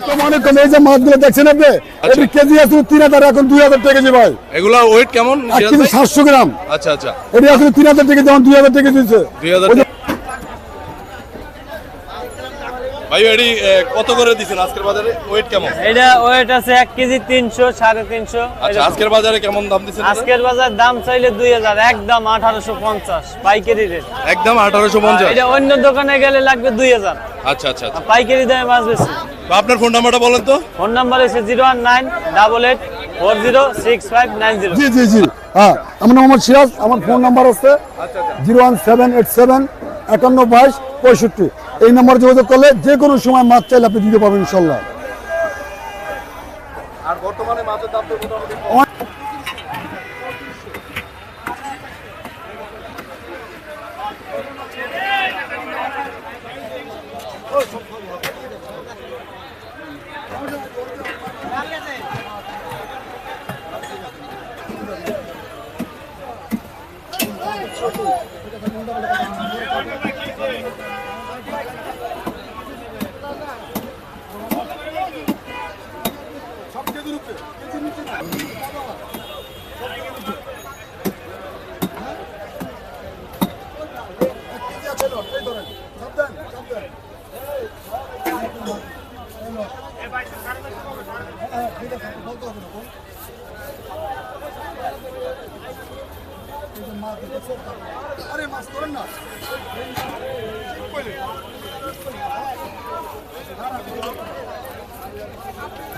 তো অনেক কমে এই যে মাছগুলো দেখছেন আপনি এটি কেজি আসলে তিন হাজার এখন দুই হাজার টাকা কেজি ভাই। এগুলা ওয়েট কেমন? সাতশো গ্রাম। আচ্ছা আচ্ছা। এটি আসলে তিন হাজার টাকা যেমন দুই হাজার টাকা দিচ্ছে 2000 ওই যে- ভাই এডি কত করে দিছেন আজকের বাজারে? ওয়েট কেমন? এটা ওয়েট আছে এক কেজি তিনশো সাড়ে তিনশো আচ্ছা আজকের বাজারে কেমন দাম দিছেন? আজকের বাজার দাম চাইলে দুই হাজার একদম আঠারোশো পঞ্চাশ পাইকারি রেট একদম আঠারোশো পঞ্চাশ? এটা অন্য দোকানে গেলে লাগবে দুই হাজার। আচ্ছা আচ্ছা আচ্ছা। পাইকারি দামে মাছ বেশি। তো আপনার ফোন নাম্বারটা বলেন তো। ফোন নাম্বার হচ্ছে zero one nine double eight four zero six five nine zero. জি জি জি। হ্যাঁ আমার নাম মোহাম্মদ সিরাজ আমার ফোন নাম্বার আছে zero one seven eight seven একান্ন বাইশ পঁয়ষট্টি। এই নম্বরে যোগাযোগ করলে যে কোনো সময় মাছ চাইলে আপনি দিতে পারবেন ইনশাল্লাহ আর বর্তমানে মাছের দাম তো মোটামুটি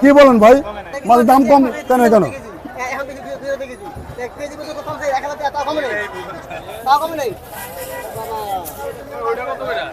কি বলেন ভাই? মাছের দাম কম কেন কেন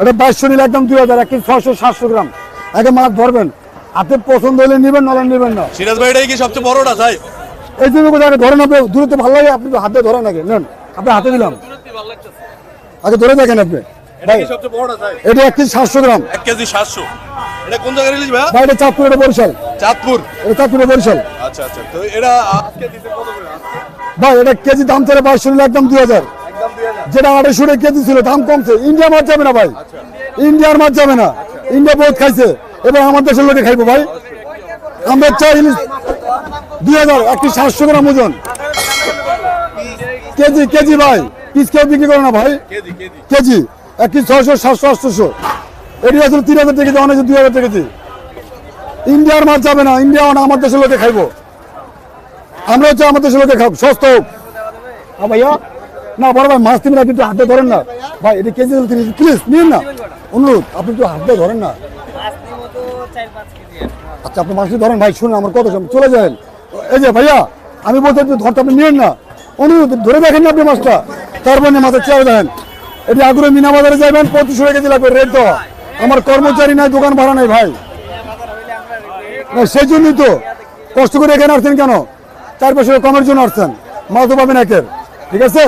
এটা বাইশশো নিলে একদম দুই হাজার এক ছয়শো সাতশো গ্রাম। আগে মাছ ধরবেন। হাতে পছন্দ হলে নেবেন নলে নেবেন না। সিরাজ ভাই এটাই কি সবচেয়ে বড়টা তাই? এই জন্য কোথায় ধরেন আপনি দূরত্ব ভালো লাগে আপনি হাতে ধরেন আগে। নেন আপনি হাতে দিলাম। আগে ধরে দেখেন আপনি। ভাই এটা এক কেজি সাতশো গ্রাম। এক কেজি সাতশো। এটা কোন জায়গায় রিলিজ ভাই ভাই এটা চাঁদপুর এটা বরিশাল। চাঁদপুর। এটা চাঁদপুরে বরিশাল। আচ্ছা আচ্ছা। তো এটা আজকে দিছেন কত করে? ভাই এটা কেজি দাম চলে বাইশশো নিলে একদম হাজার। একদম দুই হাজার। যেটা আড়াইশো টাকা কেজি ছিল দাম কমছে। ইন্ডিয়া মাছ যাবে না ভাই। ইন্ডিয়ার মাছ যাবে না। ইন্ডিয়া বহুত খাইছে। এবার আমার দেশের লোকে খাইবো ভাই। আমরা চাই ইলিশ দুই হাজার একটি সাতশো গ্রাম ওজন। কেজি কেজি ভাই। পিস কেউ বিক্রি করে না ভাই। কেজি। কেজি ছয়শো, সাতশো, আটশোশো। এটি আসলে তিন হাজার টাকা অনেক দুই হাজার টাকা ইন্ডিয়ার মাছ যাবে না, ইন্ডিয়া না, আমার দেশের লোকে খাইবো। আমরা হচ্ছে আমার দেশের লোকে খাব, সস্তা হোক। হ্যাঁ ভাইয়া? না, বড় ভাই, মাছ তুমি কিন্তু হাতে ধরেন না। ভাই, এটা কেজি প্লিজ নিন না। অনুরোধ, আপনি একটু হাতে ধরেন না। আচ্ছা আপনি মাছটি ধরেন, ভাই, শুনুন আমার কত শুনুন, চলে যাবেন এই যে ভাইয়া, আমি বলতে ধরতে আপনি নিন না। অনুরোধ, ধরে দেখেন না আপনি মাছটা। তারপর মাছের চেয়ার দেখেন এটি আগুরে মিনা বাজারে যাবেন পঁচিশশো কেজি লাগবে রেট দেওয়া আমার কর্মচারী নাই, দোকান ভাড়া নাই ভাই। সেই জন্যই তো কষ্ট করে এখানে আসছেন কেন? চার বছর কমের জন্য আসছেন। মাছ তো পাবেন একের, ঠিক আছে?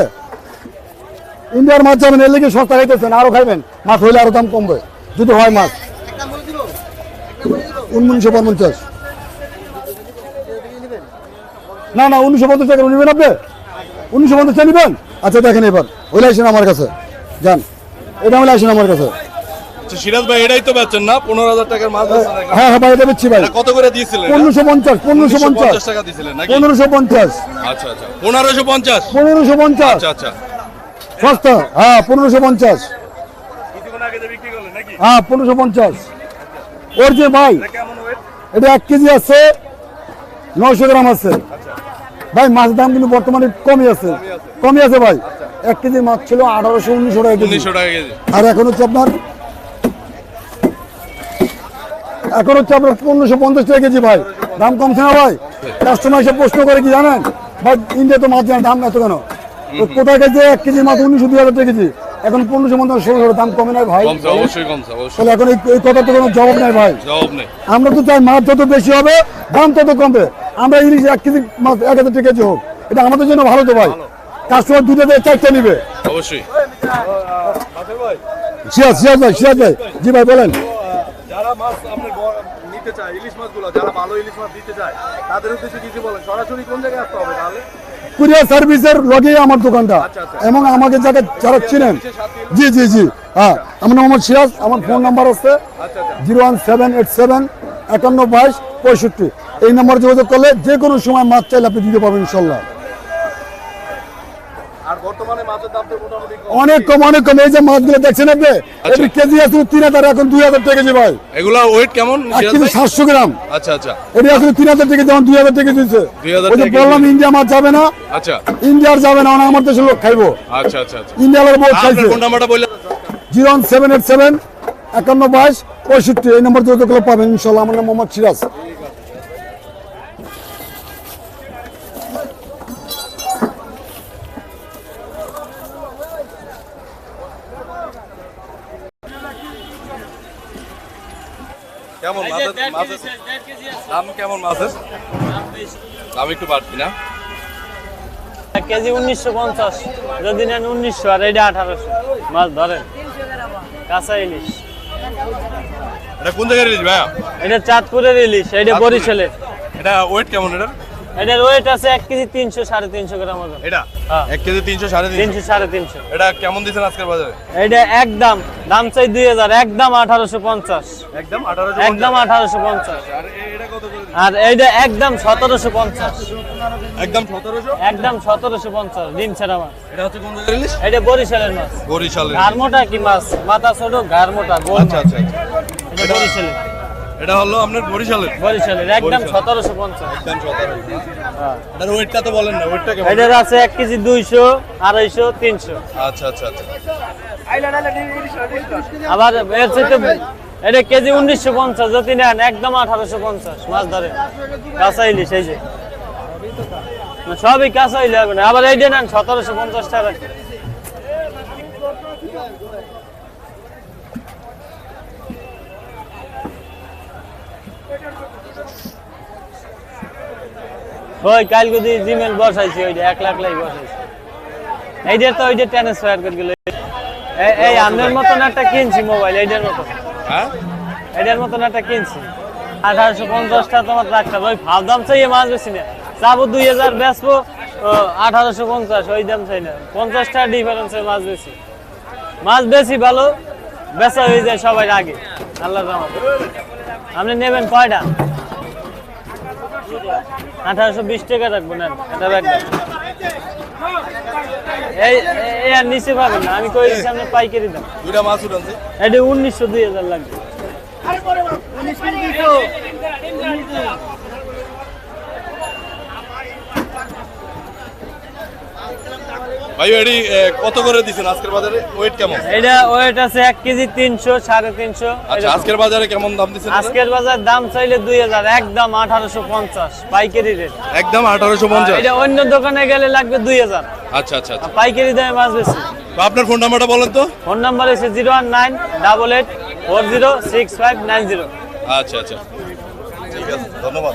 ইন্ডিয়ার মাছ যাবেন, এর লেগে সস্তা খাইতেছেন, আরও খাইবেন। মাছ হইলে আরও দাম কমবে, যদি হয় মাছ। উনত্রিশশো পঞ্চাশ। না না উনিশশো পঞ্চাশ টাকা নেবেন আপনি? উনিশশো পঞ্চাশ নেবেন? আচ্ছা দেখেন এবার ওইলে আসেন আমার কাছে। যান। এটা হলে আসেন আমার কাছে। আচ্ছা সিরাজ ভাই এটাই তো না? পনেরো হাজার টাকার মাছ হ্যাঁ হ্যাঁ ভাই এটা বেচছি ভাই। কত করে দিয়েছিলেন পনেরোশো পঞ্চাশ পনেরোশো পঞ্চাশ। টাকা দিয়েছিলেন পনেরোশো পঞ্চাশ। আচ্ছা আচ্ছা। পনেরোশো পঞ্চাশ? পনেরোশো পঞ্চাশ। আচ্ছা আচ্ছা। সস্তা। হ্যাঁ পনেরোশো পঞ্চাশ। হ্যাঁ পনেরোশো পঞ্চাশ। ওর যে ভাই এটা এক কেজি আছে নয়শো গ্রাম আছে। ভাই মাছের দাম কিন্তু বর্তমানে কমই আছে। কমই আছে। ভাই। এক কেজি মাছ ছিল আঠারোশো উনিশশো টাকা কেজি। উনিশশো টাকা কেজি। আর এখন হচ্ছে আপনার এখন হচ্ছে আপনার পনেরোশো পঞ্চাশ টাকা কেজি ভাই। দাম কমছে না ভাই? কাস্টমার এসে প্রশ্ন করে কি জানেন? ভাই ইন্ডিয়া তো মাছ জানে দাম এত কেন? তো কোথায় গেছে এক কেজি মাছ? উনিশশো দুই হাজার টাকা কেজি। এখন পনেরোশো মতো ষোলোশো দাম কমে নাই ভাই। তাহলে এখন এই এই কথা তো কোনো জবাব নাই ভাই। জবাব নেই। আমরা তো চাই মাছ যত বেশি হবে দাম তত কমবে। আমরা ইলিশ এক কেজি মাছ এক হাজার টাকা কেজি হোক। এটা আমাদের জন্য ভালো তো ভাই। কাস্টমার দুটো দিয়ে চারটে নিবে। অবশ্যই। সিরাজ সিরাজ ভাই সিরাজ ভাই। জি ভাই বলেন। যারা মাছ আপনি নিতে চায় ইলিশ মাছগুলো যারা ভালো ইলিশ মাছ দিতে চায় তাদের উদ্দেশ্যে কিছু বলেন। সরাসরি কোন জায়গায় আসতে হবে তাহলে? কুরিয়ার সার্ভিসের লগেই আমার দোকানটা। এবং আমাকে যাকে যারা চিনেন। জি জি জি। হ্যাঁ আমার নাম মোহাম্মদ সিরাজ আমার ফোন নাম্বার আছে zero one seven eight seven একান্ন বাইশ পঁয়ষট্টি। এই নাম্বার যোগাযোগ করলে যে কোনো সময় মাছ চাইলে আপনি দিতে পারবেন ইনশাল্লাহ আর বর্তমানে মাছের দাম তো মোটামুটি কম। অনেক কম অনেক কম। এই যে মাছগুলো দেখছেন আপনি? এটি কেজি তিন হাজার এখন দুই হাজার টাকা কেজি ভাই। এগুলা ওয়েট কেমন? সাতশো গ্রাম। আচ্ছা আচ্ছা। এটি আসলে তিন হাজার টাকা যেমন দুই হাজার টাকা দিচ্ছে। ওই যে বললাম ইন্ডিয়া মাছ যাবে না। আচ্ছা। ইন্ডিয়ার যাবে না আমার দেশের লোক খাইবো। আচ্ছা আচ্ছা আচ্ছা। ইন্ডিয়ার বহুত খাইছে। Zero one seven eight seven একান্ন বাইশ পঁয়ষট্টি। এই নম্বর যোগাযোগ করলে পাবেন ইনশাল্লাহ। আমার নাম মোহাম্মদ সিরাজ। কেমন মাছের মাছের দাম কেমন মাছের? দাম একটু বাড়তি না? এক কেজি উনিশশো পঞ্চাশ। যদি নেন উনিশশো আর এটা আঠারোশো। মাছ ধরেন। কাঁচা ইলিশ। এটা কোন জায়গায় ইলিশ ভাইয়া? এটা চাঁদপুরের ইলিশ এটা? বরিশালের। এটা ওয়েট কেমন এটা এটার ওয়েট আছে এক কেজি তিনশো সাড়ে তিনশো গ্রাম ওজন। এটা? হ্যাঁ। এক কেজি তিনশো সাড়ে তিনশো? তিনশো সাড়ে তিনশো। এটা কেমন দিচ্ছেন আজকের বাজারে? এটা একদম দাম চাই দুই হাজার একদম আঠারোশো পঞ্চাশ। একদম আঠারোশো একদম আঠারোশো পঞ্চাশ। আর এটা কত করে আর এইটা একদম সতেরোশো পঞ্চাশ। একদম সতেরোশো? একদম সতেরোশো পঞ্চাশ ডিম ছাড়া মাছ। এটা হচ্ছে কোন ইলিশ? এটা বরিশালের মাছ। বরিশালের। ঘাড় মোটা কি মাছ? মাথা ছোট ঘাড় মোটা গোল আচ্ছা আচ্ছা আচ্ছা। এটা বরিশালের। এটা হলো আপনার বরিশালের। বরিশালের একদম বরিশাল। সতেরোশো পঞ্চাশ। একদম সতেরোশো। হ্যাঁ। ওয়েটটা তো বলেন না ওয়েটটা কেমন? এটার আছে এক কেজি দুইশো আড়াইশো তিনশো। আচ্ছা আচ্ছা আচ্ছা। আবার এর চাইতে এটা কেজি উনিশশো পঞ্চাশ যদি নেন একদম আঠারোশো পঞ্চাশ মাছ ধরে। কাঁচা ইলিশ এই যে। সবই কাঁচা ইলিশ হবে না আবার এইটা নেন সতেরোশো পঞ্চাশ টাকা। ওই কাল যদি জিমেল বসাইছি ওইটা এক লাখ লাই বসাইছি। এইটা তো ওইটা ট্রান্সফার করে গেল এই- আপনার মতন একটা কিনছি মোবাইল এইটার মতন হ্যাঁ? এটার মতন একটা কিনছি। আঠারোশো পঞ্চাশটা তোমার হবে ওই ভাব দাম চাই মাছ বেশি না। চাবো দুই হাজার বেচবো আঠারোশো পঞ্চাশ ওই দাম চাই না। পঞ্চাশটা ডিফারেন্সে মাছ বেশি। মাছ বেশি ভালো বেচা হয়ে যায় সবাই আগে। আল্লাহ। আপনি নেবেন কয়টা? আঠারোশো বিশ টাকা রাখব নেন। এটা রাখবেন। এই আর নিচে পাবেন না আমি কই দিচ্ছি আপনি পাইকারি দাম। দুইটা মাছ উঠানছে। এটা উনিশশো দুই হাজার লাগবে। ভাই কত করে দিচ্ছেন আজকের বাজারে? ওয়েট কেমন? এটা ওয়েট আছে এক কেজি তিনশো সাড়ে তিনশো। আচ্ছা আজকের বাজারে কেমন দাম দিচ্ছেন আজকের বাজার দাম চাইলে দুই হাজার একদম আঠারোশো পঞ্চাশ পাইকারি রেট একদম আঠারোশো পঞ্চাশ। এটা অন্য দোকানে গেলে লাগবে দুই হাজার। আচ্ছা আচ্ছা আচ্ছা। পাইকারি দামে মাছ বেশি। আপনার ফোন নাম্বারটা বলেন তো। ফোন নাম্বার হচ্ছে zero one nine double eight four zero six five nine zero. আচ্ছা আচ্ছা। ঠিক আছে ধন্যবাদ।